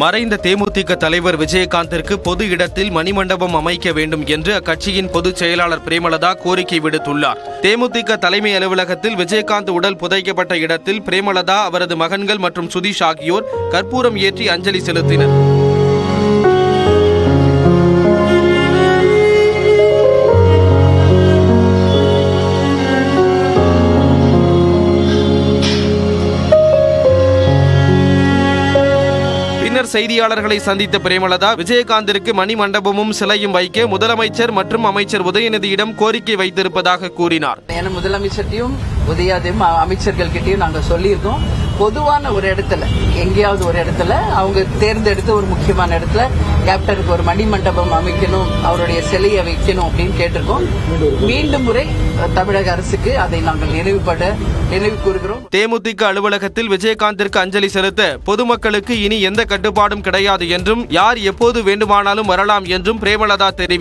மறைந்த தேமுதிக தலைவர் விஜயகாந்திற்கு பொது இடத்தில் மணிமண்டபம் அமைக்க வேண்டும் என்று அக்கட்சியின் பொதுச் செயலாளர் பிரேமலதா கோரிக்கை விடுத்துள்ளார். தேமுதிக தலைமை அலுவலகத்தில் விஜயகாந்த் உடல் புதைக்கப்பட்ட இடத்தில் பிரேமலதா அவரது மகன்கள் மற்றும் சுதீஷ் ஆகியோர் கற்பூரம் ஏற்றி அஞ்சலி செலுத்தினர். பின்னர் செய்தியாளர்களை சந்தித்த பிரேமலதா விஜயகாந்திற்கு மணி மண்டபமும் சிலையும் வைக்க முதலமைச்சர் மற்றும் அமைச்சர் உதயநிதியிடம் கோரிக்கை வைத்திருப்பதாக கூறினார். ஏன்னா முதலமைச்சர்கிட்டயும் உதயாதையும் அமைச்சர்கள் கிட்டயும் நாங்க சொல்லியிருக்கோம். பொதுவான ஒரு இடத்துல எங்கேயாவது ஒரு இடத்துல அவங்க தேர்ந்தெடுத்து ஒரு முக்கியமான இடத்துல கேப்டனுக்கு ஒரு மணி மண்டபம் அமைக்கணும் அவருடைய சிலையை வைக்கணும் அப்படின்னு கேட்டிருக்கோம். மீண்டும் முறை தமிழக அரசுக்கு அதை நாங்கள் நினைவுபட நினைவு கூறுகிறோம். தேமுதிக அலுவலகத்தில் விஜயகாந்திற்கு அஞ்சலி செலுத்த பொதுமக்களுக்கு இனி எந்த கட்டுப்பாடும் கிடையாது என்றும் யார் எப்போது வேண்டுமானாலும் வரலாம் என்றும் பிரேமலதா தெரிவித்தார்